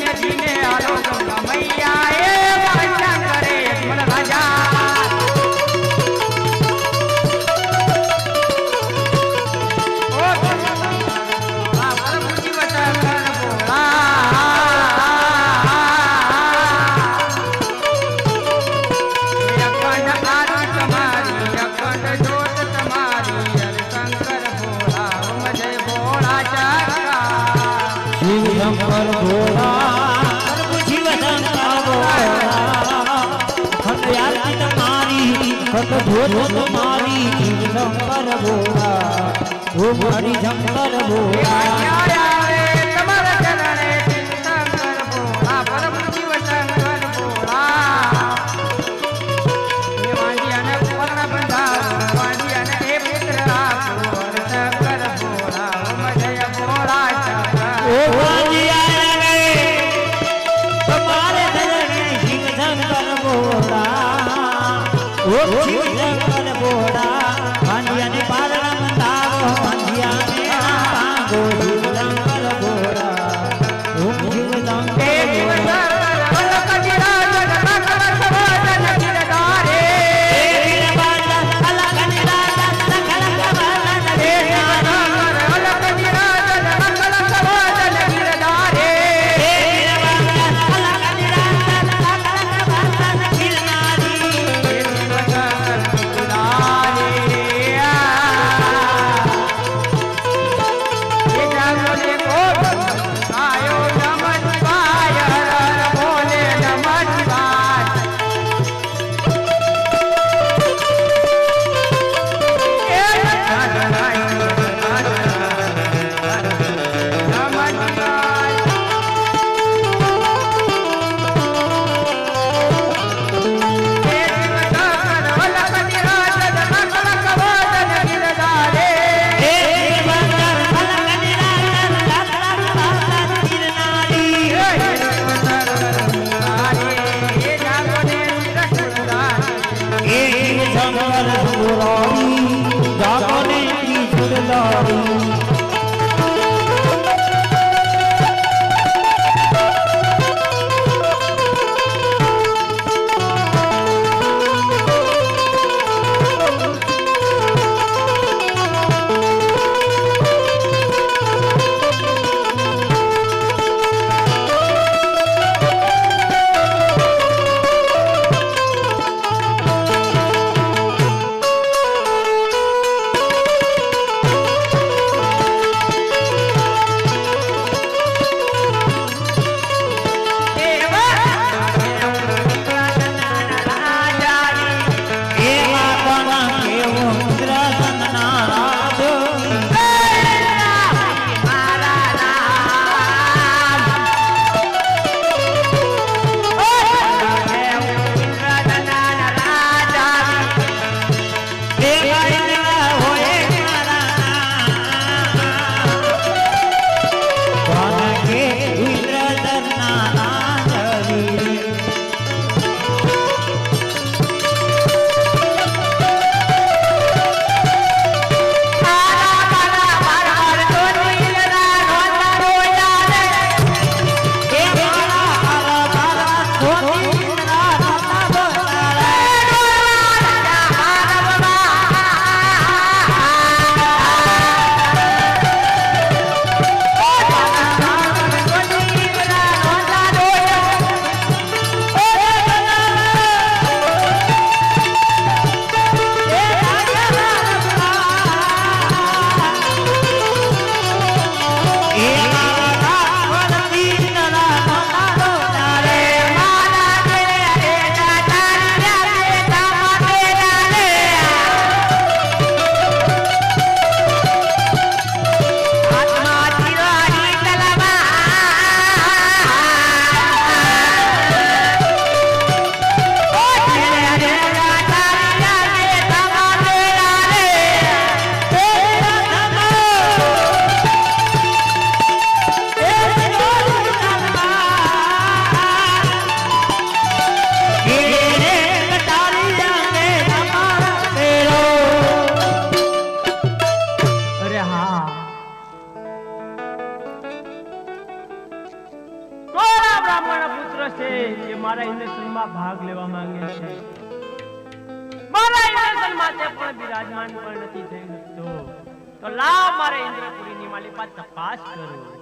રાજની ભગત ભોત મારી જંપર ભોરા ભોરી જંપર ભોરા Ram ભાગ લેવા માંગે છે. પણ બિરાજમાન પણ નથી થઈ શકતો. તો લાવ મારે તપાસ કરું.